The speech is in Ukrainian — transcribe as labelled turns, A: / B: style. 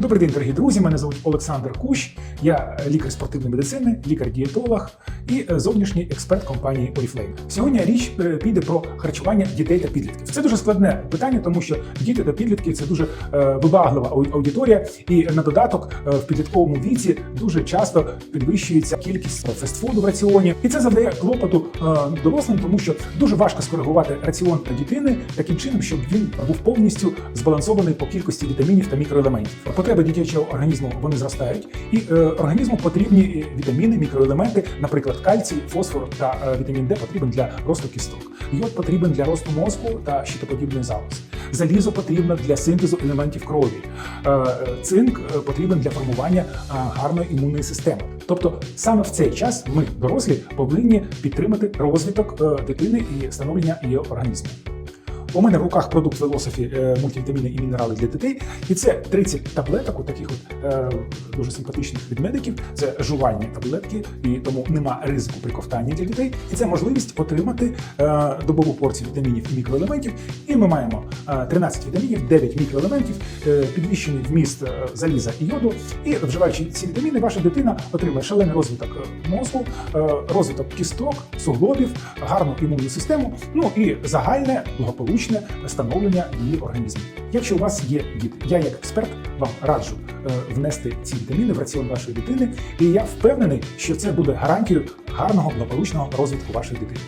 A: Добрий день, дорогі друзі. Мене звуть Олександр Кущ. Я лікар спортивної медицини, лікар-дієтолог і е, зовнішній експерт компанії Oriflame. Сьогодні річ е, піде про харчування дітей та підлітків. Це дуже складне питання, тому що діти та підлітки це дуже е, вибаглива аудиторія, і на додаток в підлітковому віці дуже часто підвищується кількість фастфуду в раціоні, і це завдає клопоту дорослим, тому що дуже важко скоригувати раціон дитини таким чином, щоб він був повністю збалансований по кількості вітамінів та мікроелементів. Потреби дитячого організму вони зростають, і організму потрібні вітаміни, мікроелементи, наприклад, кальцій, фосфор та е, вітамін Д потрібен для росту кісток. Йод потрібен для росту мозку та щитоподібної залози. Залізо потрібно для синтезу елементів крові. Е, е, Цинк потрібен для формування гарної імунної системи. Тобто саме в цей час ми, дорослі, повинні підтримати розвиток дитини і становлення її організму. У мене в руках продукт Велософі е, мультивітаміни і мінерали для дітей, і це 30 таблеток, у таких от е, дуже симпатичних від медиків. Це жувальні таблетки, і тому нема ризику при ковтанні для дітей. І це можливість отримати е, добову порцію вітамінів і мікроелементів. І ми маємо е, 13 вітамінів, 9 мікроелементів, підвищений вміст заліза і йоду. І вживаючи ці вітаміни, ваша дитина отримає шалений розвиток мозку, розвиток кісток, суглобів, гарну імунну систему, ну і загальне благополучне становлення її організму. Якщо у вас є діти, я як експерт вам раджу е, внести ці вітаміни в раціон вашої дитини, і я впевнений, що це буде гарантією гарного благополучного розвитку вашої дитини.